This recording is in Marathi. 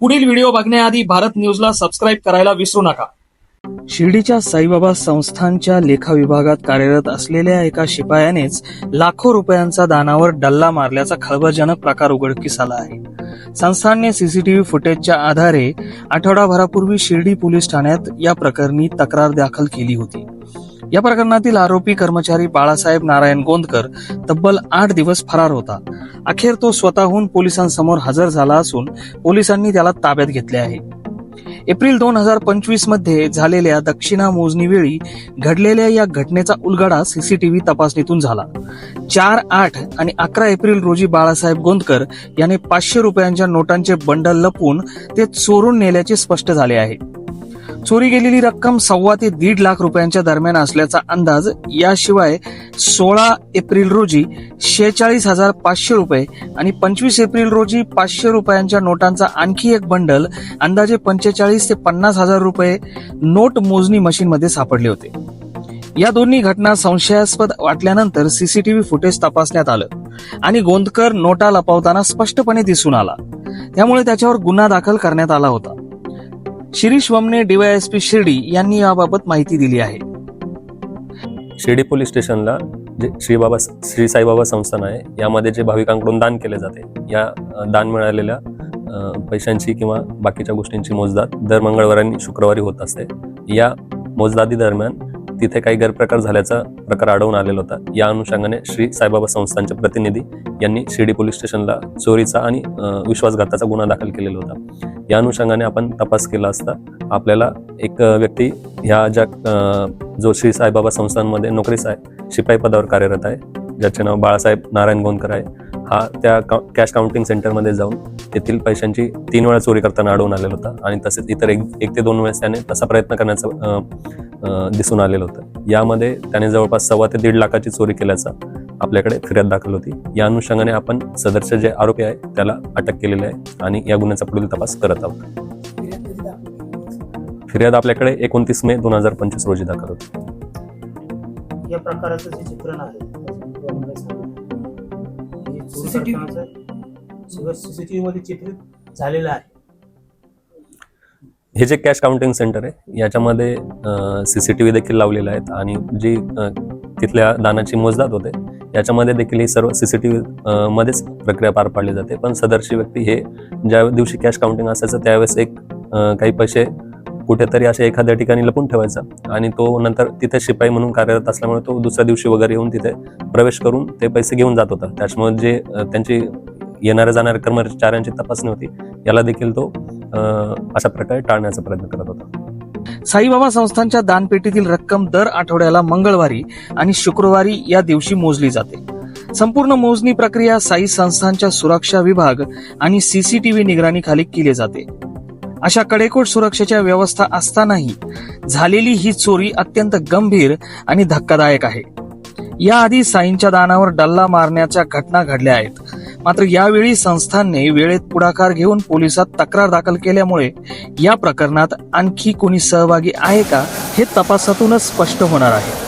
पुढील व्हिडिओ बघण्याआधी भारत न्यूजला सबस्क्राईब करायला विसरू नका. शिर्डीच्या साईबाबा संस्थांच्या लेखा विभागात कार्यरत असलेल्या एका शिपायानेच लाखो रुपयांचा दानावर डल्ला मारल्याचा खळबळजनक प्रकार उघडकीस आला आहे. संस्थानने सीसीटीव्ही फुटेजच्या आधारे आठवडाभरापूर्वी शिर्डी पोलीस ठाण्यात या प्रकरणी तक्रार दाखल केली होती. या प्रकरणातील आरोपी कर्मचारी बाळासाहेब नारायण गोंदकर तब्बल आठ दिवस फरार होता. अखेर तो स्वतःहून पोलिसांसमोर हजर झाला असून पोलिसांनी त्याला ताब्यात घेतले आहे. एप्रिल दोन हजार पंचवीसमध्ये झालेल्या दक्षिणा मोजणीवेळी घडलेल्या या घटनेचा उलगडा सीसीटीव्ही तपासणीतून झाला. चार आठ आणि अकरा एप्रिल रोजी बाळासाहेब गोंदकर याने पाचशे रुपयांच्या नोटांचे बंडल लपून ते चोरून नेल्याचे स्पष्ट झाले आहे. चोरी गेलेली रक्कम सव्वा ते दीड लाख रुपयांच्या दरम्यान असल्याचा अंदाज याशिवाय सोळा एप्रिल रोजी शेहेचाळीस हजार पाचशे रुपये आणि पंचवीस एप्रिल रोजी पाचशे रुपयांच्या नोटांचा आणखी एक बंडल अंदाजे पंचेचाळीस ते पन्नास हजार रुपये नोट मोजणी मशीनमध्ये सापडले होते. या दोन्ही घटना संशयास्पद वाटल्यानंतर सीसीटीव्ही फुटेज तपासण्यात आलं आणि गोंदकर नोटा लपवताना स्पष्टपणे दिसून आला. त्यामुळे त्याच्यावर गुन्हा दाखल करण्यात आला होता. शिरीष वमने डीवायएसपी शिर्डी यांनी याबाबत माहिती दिली आहे. शिर्डी पोलीस स्टेशनला जे श्री बाबा श्री साईबाबा संस्थान आहे यामध्ये जे भाविकांकडून दान केले जाते या दान मिळालेल्या पैशांची किंवा बाकीच्या गोष्टींची मोजदाद दर मंगळवारी आणि शुक्रवारी होत असते. या मोजदादी दरम्यान तिथे काही गैरप्रकार झाल्याचा प्रकार आढळून आलेला होता. या अनुषंगाने श्री साईबाबा संस्थानचे प्रतिनिधी यांनी शिर्डी पोलीस स्टेशनला चोरीचा आणि विश्वासघाताचा गुन्हा दाखल केलेला होता. या अनुषंगाने आपण तपास केला असता आपल्याला एक व्यक्ती ह्या ज्या जो श्री साईबाबा संस्थांमध्ये नोकरीस आहे शिपाई पदावर कार्यरत आहे ज्याचे नाव बाळासाहेब नारायण गोंदकर आहे हा त्या कॅश काउंटिंग सेंटरमध्ये जाऊन तेथील पैशांची तीन वेळा चोरी करताना आढळून आलेला होता आणि तसेच इतर एक एक ते दोन वेळेस त्याने तसा प्रयत्न करण्याचं दिसून आलेलं होतं. यामध्ये त्याने जवळपास सव्वा ते दीड लाखाची चोरी केल्याचा आपल्याकडे फिर्याद दाखल होती. या अनुषंगाने आपण सदरचे जे आरोपी आहे त्याला अटक केलेली आहे आणि या गुन्ह्याचा पुढील तपास करत आहोत. फिर्याद आपल्याकडे एकोणतीस मे दोन हजार पंचवीस रोजी दाखल होती. या प्रकाराचं जे चित्रण आहे. हे सीसीटीव्ही चित्रित झालेलं आहे. हे जे कॅश काउंटिंग सेंटर आहे याच्यामध्ये सी सी टी व्ही देखील लावलेले आहेत आणि जी तिथल्या दानाची मोजदाद होते याच्यामध्ये देखील ही सर्व सी सी टी व्ही मध्येच प्रक्रिया पार पाडली जाते. पण सदरची व्यक्ती हे ज्या दिवशी कॅश काउंटिंग असायचं त्यावेळेस एक काही पैसे कुठेतरी असे एखाद्या ठिकाणी लपून ठेवायचा. आणि तो नंतर तिथे शिपाई म्हणून कार्यरत असल्यामुळे तो दुसऱ्या दिवशी वगैरे येऊन तिथे प्रवेश करून ते पैसे घेऊन जात होता. त्याच्यामुळे जे त्यांची येणाऱ्या जाणाऱ्या कर्मचाऱ्यांची तपासणी होती याला देखील तो अशा प्रकारे टाळण्याचा प्रयत्न करत होता. साईबाबा संस्थांच्या दानपेटीतील रक्कम दर आठवड्याला मंगळवारी आणि शुक्रवारी या दिवशी मोजली जाते. संपूर्ण मोजणी प्रक्रिया साई संस्थांच्या सुरक्षा विभाग आणि सीसीटीव्ही निगराणीखाली केली जाते. अशा कडेकोट सुरक्षेच्या व्यवस्था असतानाही झालेली ही चोरी अत्यंत गंभीर आणि धक्कादायक आहे. याआधी साईंच्या दानावर डल्ला मारण्याच्या घटना घडल्या आहेत. मात्र यावेळी संस्थांनी वेळेत पुढाकार घेऊन पोलिसात तक्रार दाखल केल्यामुळे या प्रकरणात आणखी कोणी सहभागी आहे का हे तपासातूनच स्पष्ट होणार आहे.